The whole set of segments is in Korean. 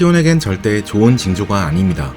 T1에겐 절대 좋은 징조가 아닙니다.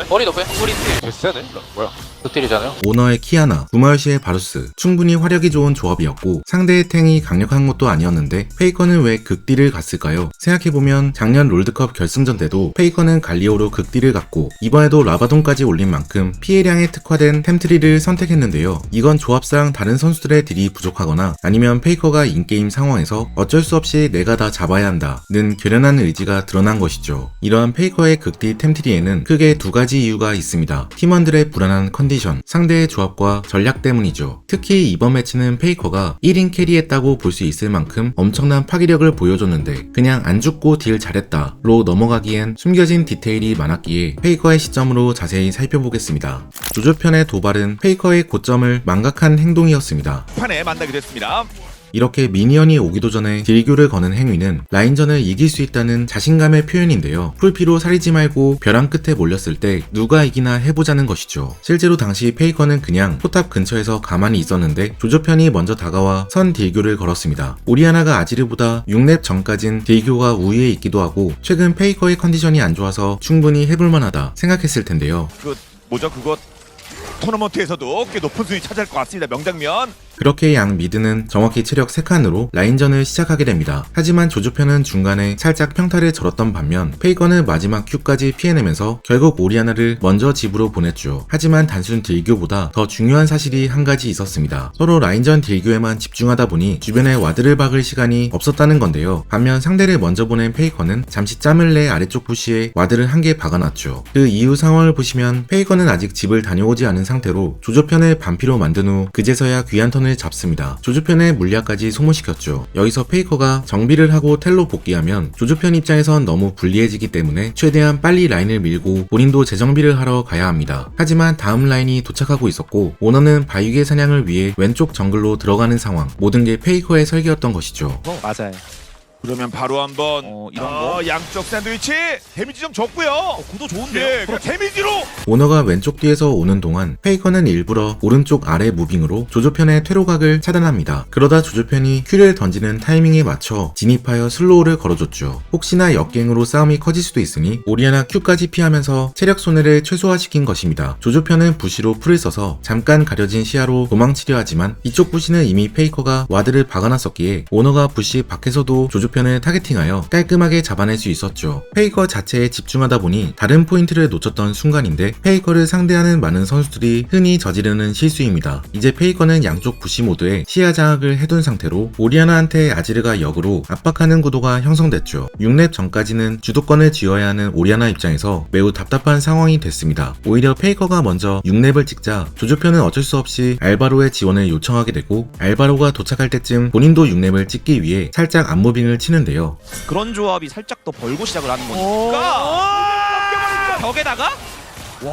좋았네. 머리 높여 뿌리 필 개쎄네. 뭐야? 극딜이잖아요 오너의 키아나, 구마유시의 바루스 충분히 화력이 좋은 조합이었고 상대의 탱이 강력한 것도 아니었는데 페이커는 왜 극딜을 갔을까요? 생각해보면 작년 롤드컵 결승전 때도 페이커는 갈리오로 극딜을 갔고 이번에도 라바돈까지 올린 만큼 피해량에 특화된 템트리를 선택했는데요. 이건 조합상 다른 선수들의 딜이 부족하거나 아니면 페이커가 인게임 상황에서 어쩔 수 없이 내가 다 잡아야 한다는 결연한 의지가 드러난 것이죠. 이러한 페이커의 극딜 템트리에는 크게 두 가지 이유가 있습니다. 팀원들의 불안한 컨디션, 상대의 조합과 전략 때문이죠. 특히 이번 매치는 페이커가 1인 캐리했다고 볼 수 있을 만큼 엄청난 파괴력을 보여줬는데 그냥 안 죽고 딜 잘했다로 넘어가기엔 숨겨진 디테일이 많았기에 페이커의 시점으로 자세히 살펴보겠습니다. 조조편의 도발은 페이커의 고점을 망각한 행동이었습니다. 판에 만나게 됐습니다. 이렇게 미니언이 오기도 전에 딜교를 거는 행위는 라인전을 이길 수 있다는 자신감의 표현인데요. 풀피로 사리지 말고 벼랑 끝에 몰렸을 때 누가 이기나 해보자는 것이죠. 실제로 당시 페이커는 그냥 포탑 근처에서 가만히 있었는데 조조편이 먼저 다가와 선 딜교를 걸었습니다. 오리아나가 아지르보다 6렙 전까진 딜교가 우위에 있기도 하고 최근 페이커의 컨디션이 안 좋아서 충분히 해볼만하다 생각했을 텐데요. 그 뭐죠 그거 토너먼트에서도 꽤 높은 순위 차지할 것 같습니다. 명장면. 그렇게 양 미드는 정확히 체력 3칸으로 라인전을 시작하게 됩니다. 하지만 조조편은 중간에 살짝 평타를 절었던 반면 페이커는 마지막 Q까지 피해내면서 결국 오리아나를 먼저 집으로 보냈죠. 하지만 단순 딜교보다 더 중요한 사실이 한 가지 있었습니다. 서로 라인전 딜교에만 집중하다 보니 주변에 와드를 박을 시간이 없었다는 건데요. 반면 상대를 먼저 보낸 페이커는 잠시 짬을 내 아래쪽 부시에 와드를 한 개 박아놨죠. 그 이후 상황을 보시면 페이커는 아직 집을 다녀오지 않은 상태로 조조편을 반피로 만든 후 그제서야 귀한 턴을 잡습니다. 조조편의 물약까지 소모시켰죠. 여기서 페이커가 정비를 하고 텔로 복귀하면 조조편 입장에선 너무 불리해지기 때문에 최대한 빨리 라인을 밀고 본인도 재정비를 하러 가야 합니다. 하지만 다음 라인이 도착하고 있었고 오너는 바위개 사냥을 위해 왼쪽 정글로 들어가는 상황 모든 게 페이커의 설계였던 것이죠. 어, 맞아요. 그러면 바로 한번 어, 이런 어, 거. 양쪽 샌드위치 데미지 좀 줬고요. 어, 구도 좋은데요? 예, 그럼 데미지로 오너가 왼쪽 뒤에서 오는 동안 페이커는 일부러 오른쪽 아래 무빙으로 조조편의 퇴로각을 차단합니다. 그러다 조조편이 큐를 던지는 타이밍에 맞춰 진입하여 슬로우를 걸어줬죠. 혹시나 역갱으로 싸움이 커질 수도 있으니 오리아나 큐까지 피하면서 체력 손해를 최소화시킨 것입니다. 조조편은 부시로 풀을 써서 잠깐 가려진 시야로 도망치려 하지만 이쪽 부시는 이미 페이커가 와드를 박아놨었기에 오너가 부시 밖에서도 조조 편을 타겟팅하여 깔끔하게 잡아낼 수 있었죠. 페이커 자체에 집중하다 보니 다른 포인트를 놓쳤던 순간인데 페이커를 상대하는 많은 선수들이 흔히 저지르는 실수입니다. 이제 페이커는 양쪽 부시 모드에 시야 장악을 해둔 상태로 오리아나한테 아지르가 역으로 압박하는 구도가 형성됐죠. 6렙 전까지는 주도권을 쥐어야 하는 오리아나 입장에서 매우 답답한 상황이 됐습니다. 오히려 페이커가 먼저 6렙을 찍자 조조편은 어쩔 수 없이 알바로의 지원을 요청하게 되고 알바로가 도착할 때쯤 본인도 6렙을 찍기 위해 살짝 안무빙을 치는데요. 그런 조합이 살짝 더 벌고 시작을 하는 어. 거니까. 벽에다가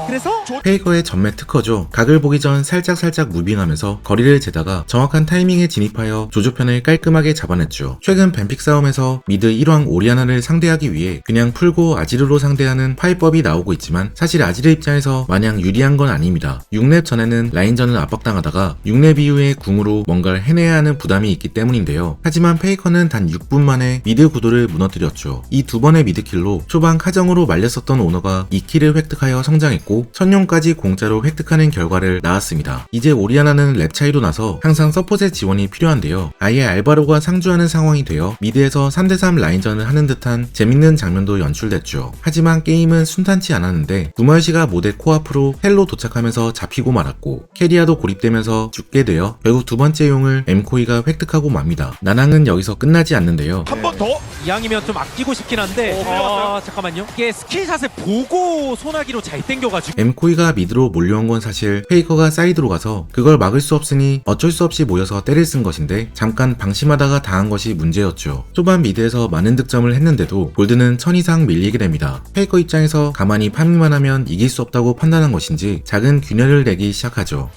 그래서 페이커의 전매 특허죠. 각을 보기 전 살짝살짝 무빙하면서 거리를 재다가 정확한 타이밍에 진입하여 조조편을 깔끔하게 잡아냈죠. 최근 뱀픽 싸움에서 미드 1왕 오리아나를 상대하기 위해 그냥 풀고 아지르로 상대하는 파이법이 나오고 있지만 사실 아지르 입장에서 마냥 유리한 건 아닙니다. 6렙 전에는 라인전을 압박당하다가 6렙 이후에 궁으로 뭔가를 해내야 하는 부담이 있기 때문인데요. 하지만 페이커는 단 6분 만에 미드 구도를 무너뜨렸죠. 이 두 번의 미드킬로 초반 카정으로 말렸었던 오너가 2킬을 획득하여 성장했 고 천룡까지 공짜로 획득하는 결과를 낳았습니다. 이제 오리아나는 랩 차이도 나서 항상 서폿의 지원이 필요한데요. 아예 알바로가 상주하는 상황이 되어 미드에서 3대3 라인전을 하는 듯한 재밌는 장면도 연출됐죠. 하지만 게임은 순탄치 않았는데 구마유시가 모델 코앞으로 헬로 도착하면서 잡히고 말았고 캐리아도 고립되면서 죽게 되어 결국 두 번째 용을 엠코이가 획득하고 맙니다. 난항은 여기서 끝나지 않는데요. 한 번 더. 이왕이면 좀 아끼고 싶긴 한데. 어. 아, 잠깐만요. 이게 스킬샷을 보고 소나기로 잘 땡겨 가지고. 엠코이가 미드로 몰려온 건 사실 페이커가 사이드로 가서 그걸 막을 수 없으니 어쩔 수 없이 모여서 때를 쓴 것인데 잠깐 방심하다가 당한 것이 문제였죠. 초반 미드에서 많은 득점을 했는데도 골드는 천 이상 밀리게 됩니다. 페이커 입장에서 가만히 파밍만 하면 이길 수 없다고 판단한 것인지 작은 균열을 내기 시작하죠.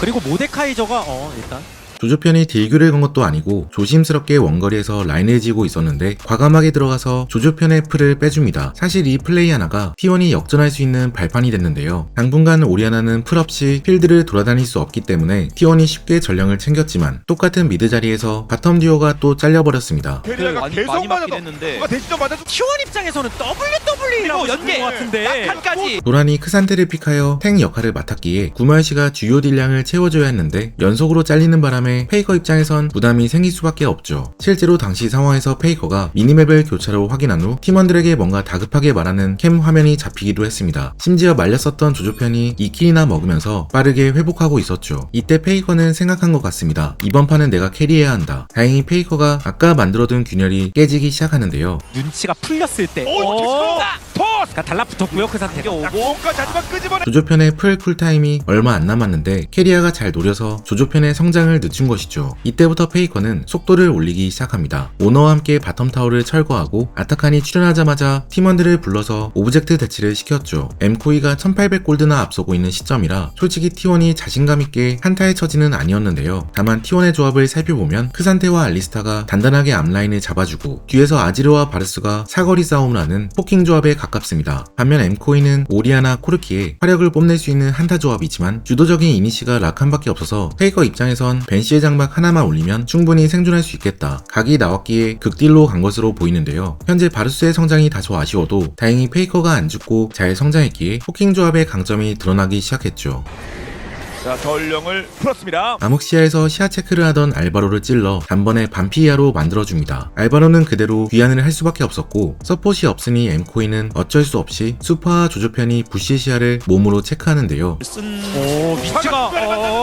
그리고 모데카이저가 어 일단 조조편이 딜교를 건 것도 아니고 조심스럽게 원거리에서 라인을 지고 있었는데 과감하게 들어가서 조조편의 풀을 빼줍니다. 사실 이 플레이 하나가 T1이 역전할 수 있는 발판이 됐는데요. 당분간 오리아나는 풀 없이 필드를 돌아다닐 수 없기 때문에 T1이 쉽게 전령을 챙겼지만 똑같은 미드 자리에서 바텀 듀오가 또 잘려버렸습니다. 캐리아가 많이- 계속 맞긴 했는데. 좀 맞아도 T1 입장에서는 WWE라고 연계. 같은데 약간까지. 도란이 크산테를 픽하여 탱 역할을 맡았기에 구마시가 주요 딜량을 채워줘야 했는데 연속으로 잘리는 바람 에 페이커 입장에선 부담이 생길 수밖에 없죠. 실제로 당시 상황에서 페이커가 미니맵을 교차로 확인한 후 팀원들에게 뭔가 다급하게 말하는 캠 화면이 잡히기도 했습니다. 심지어 말렸었던 조조편이 2킬이나 먹으면서 빠르게 회복하고 있었죠. 이때 페이커는 생각한 것 같습니다. 이번 판은 내가 캐리해야 한다. 다행히 페이커가 아까 만들어둔 균열이 깨지기 시작하는데요. 눈치가 풀렸을 때오 이거 어, 그러니까 달라붙었고요 그 상태가 오고 끄집어내 조조편의 풀 쿨타임이 얼마 안 남았는데 캐리아가 잘 노려서 조조편의 성장을 늦춘 것이죠. 이때부터 페이커는 속도를 올리기 시작합니다. 오너와 함께 바텀 타워를 철거하고 아타칸이 출연하자마자 팀원들을 불러서 오브젝트 대치를 시켰죠. 엠코이가 1800골드나 앞서고 있는 시점이라 솔직히 T1이 자신감 있게 한타의 처지는 아니었는데요. 다만 T1의 조합을 살펴보면 크산테와 알리스타가 단단하게 앞라인을 잡아주고 뒤에서 아지르와 바르스가 사거리 싸움을 하는 포킹 조합에 가깝습니다. 반면 엠코이는 오리아나 코르키에 화력을 뽐낼 수 있는 한타 조합이지만 주도적인 이니시가 락한밖에 없어서 페이커 입장에선 벤시의 장막 하나만 올리면 충분히 생존할 수 있겠다. 각이 나왔기에 극딜로 간 것으로 보이는데요. 현재 바르스의 성장이 다소 아쉬워도 다행히 페이커가 안 죽고 잘 성장했기에 포킹 조합의 강점이 드러나기 시작했죠. 자 전령을 풀었습니다 암흑시야에서 시야 체크를 하던 알바로를 찔러 단번에 반피이하로 만들어줍니다. 알바로는 그대로 귀환을 할 수밖에 없었고 서폿이 없으니 엠코이는 어쩔 수 없이 수파와 조조편이 부시 시야를 몸으로 체크하는데요. 쓴. 오 위치가 어,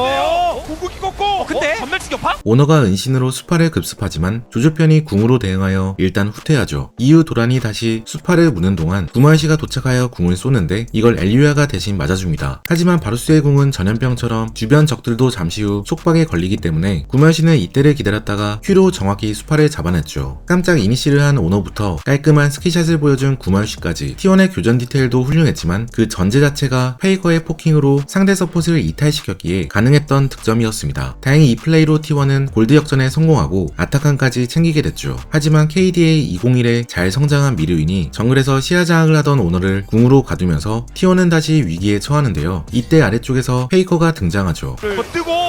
궁극기 꽂고 어, 근데 어, 전멸 추격파? 오너가 은신으로 수파를 급습하지만 조조편이 궁으로 대응하여 일단 후퇴하죠. 이후 도란이 다시 수파를 무는 동안 구마시가 도착하여 궁을 쏘는데 이걸 엘리아가 대신 맞아줍니다. 하지만 바루스의 궁은 전염병처럼 주변 적들도 잠시 후 속박에 걸리기 때문에 구마시는 이때를 기다렸다가 큐로 정확히 수파를 잡아냈죠. 깜짝 이니시를 한 오너부터 깔끔한 스키샷을 보여준 구마유시까지 T1의 교전 디테일도 훌륭했지만 그 전제 자체가 페이커의 포킹으로 상대 서폿을 이탈시켰기에 가능했던 득점이 었습니다. 다행히 이 플레이로 T1은 골드 역전에 성공하고 아타칸까지 챙기게 됐죠. 하지만 KDA 201에 잘 성장한 미르윈이 정글에서 시야 장악을 하던 오너를 궁으로 가두면서 T1은 다시 위기에 처하는데요. 이때 아래쪽에서 페이커가 등장하죠. 뭐 뜨고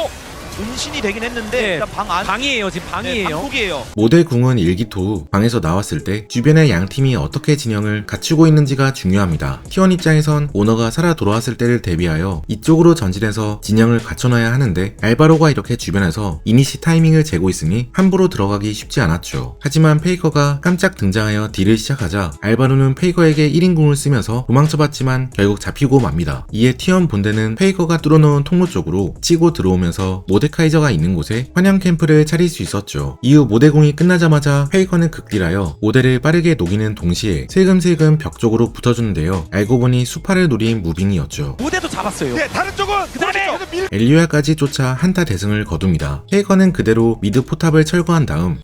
은신이 되긴 했는데 네. 일단 방 안. 방이에요 지금 네, 방이에요 방콕이에요. 모델 궁은 일기토 후 방에서 나왔을 때 주변의 양 팀이 어떻게 진영을 갖추고 있는지가 중요합니다. T1 입장에선 오너가 살아 돌아왔을 때를 대비하여 이쪽으로 전진해서 진영을 갖춰놔야 하는데 알바로가 이렇게 주변에서 이니시 타이밍을 재고 있으니 함부로 들어가기 쉽지 않았죠. 하지만 페이커가 깜짝 등장하여 딜을 시작하자 알바로는 페이커에게 1인궁을 쓰면서 도망쳐봤지만 결국 잡히고 맙니다. 이에 T1 본대는 페이커가 뚫어놓은 통로 쪽으로 치고 들어오면서 모 데카이저가 있는 곳에 환영 캠프를 차릴 수 있었죠. 이후 모대공이 끝나자마자 페이커는 극딜하여 모델을 빠르게 녹이는 동시에 슬금슬금 벽 쪽으로 붙어주는데요. 알고 보니 수파를 노린 무빙이었죠. 무대도 잡았어요 네 다른 쪽은 그다음에 밀 엘리아까지 쫓아 한타 대승을 거둡니다. 페이커는 그대로 미드 포탑을 철거한 다음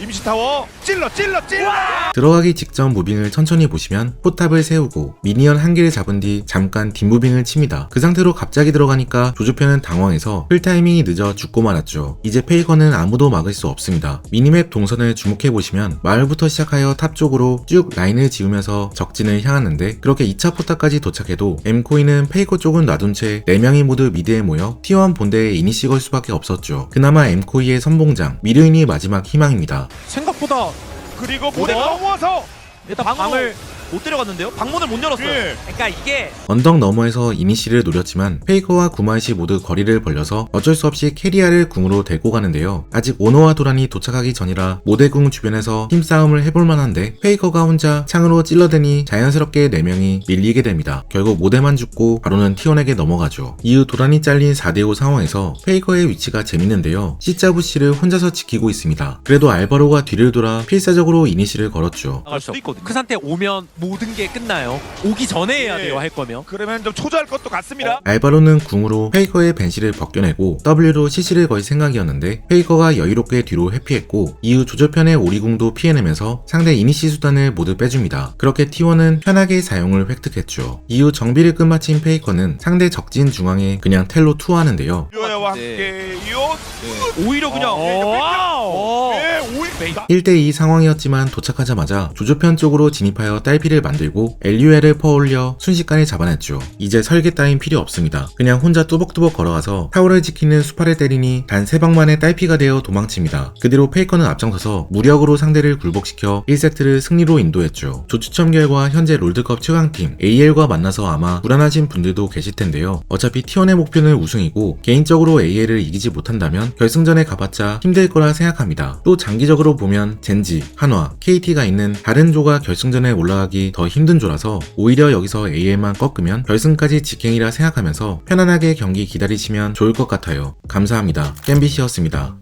임시 타워 찔러 찔러 찔러 들어가기 직전 무빙을 천천히 보시면 포탑을 세우고 미니언 한 개를 잡은 뒤 잠깐 뒷무빙을 칩니다. 그 상태로 갑자기 들어가니까 조조편은 당황해서 풀 타이밍이 늦어 죽고 말았죠. 이제 페이커는 아무도 막을 수 없습니다. 미니맵 동선을 주목해 보시면 마을부터 시작하여 탑 쪽으로 쭉 라인을 지으면서 적진을 향하는데 그렇게 2차 포탑까지 도착해도 엠코이는 페이커 쪽은 놔둔 채 4명이 모두 미드에 모여 T1 본대에 이니시 걸 수밖에 없었죠. 그나마 엠코이의 선봉장 미르인이 마지막 희망입니다. 생각보다 그리고 모대가 뭐? 넘어와서 일단 방으로- 방을 못 데려갔는데요. 방문을 못 열었어요. 예. 그러니까 이게 언덕 너머에서 이니시를 노렸지만 페이커와 구마이시 모두 거리를 벌려서 어쩔 수 없이 캐리아를 궁으로 데리고 가는데요. 아직 오노와 도란이 도착하기 전이라 모대궁 주변에서 힘싸움을 해볼 만한데 페이커가 혼자 창으로 찔러대니 자연스럽게 4명이 밀리게 됩니다. 결국 모대만 죽고 바로는 티온에게 넘어가죠. 이후 도란이 잘린 4대5 상황에서 페이커의 위치가 재밌는데요. C자부시를 혼자서 지키고 있습니다. 그래도 알바로가 뒤를 돌아 필사적으로 이니시를 걸었죠. 나갈 수도 있거든요. 그 상태 오면 모든 게 끝나요. 오기 전에 해야 예. 돼요 할 거면. 그러면 좀 초조할 것도 같습니다. 알바로는 궁으로 페이커의 벤시를 벗겨내고 W로 CC를 걸 생각이었는데 페이커가 여유롭게 뒤로 회피했고 이후 조조편의 오리궁도 피해내면서 상대 이니시 수단을 모두 빼줍니다. 그렇게 T1은 편하게 사용을 획득했죠. 이후 정비를 끝마친 페이커는 상대 적진 중앙에 그냥 텔로 투하하는데요. 유아와 네. 오히려 그냥 어. 어. 네, 오일 1대2 상황이었지만 도착하자마자 조조편 쪽으로 진입하여 딸피를 만들고 LUL을 퍼올려 순식간에 잡아냈죠. 이제 설계 따윈 필요 없습니다. 그냥 혼자 뚜벅뚜벅 걸어가서 타워를 지키는 수파를 때리니 단 3방만에 딸피가 되어 도망칩니다. 그대로 페이커는 앞장서서 무력으로 상대를 굴복시켜 1세트를 승리로 인도했죠. 조추첨 결과 현재 롤드컵 최강팀 AL과 만나서 아마 불안하신 분들도 계실 텐데요. 어차피 T1의 목표는 우승이고 개인적으로 AL을 이기지 못한다면 결승전에 가봤자 힘들 거라 생각합니다. 또 장기적으로 보면 젠지, 한화, KT가 있는 다른 조가 결승전에 올라가기 더 힘든 조라서 오히려 여기서 AL만 꺾으면 결승까지 직행이라 생각하면서 편안하게 경기 기다리시면 좋을 것 같아요. 감사합니다. 겜비시였습니다.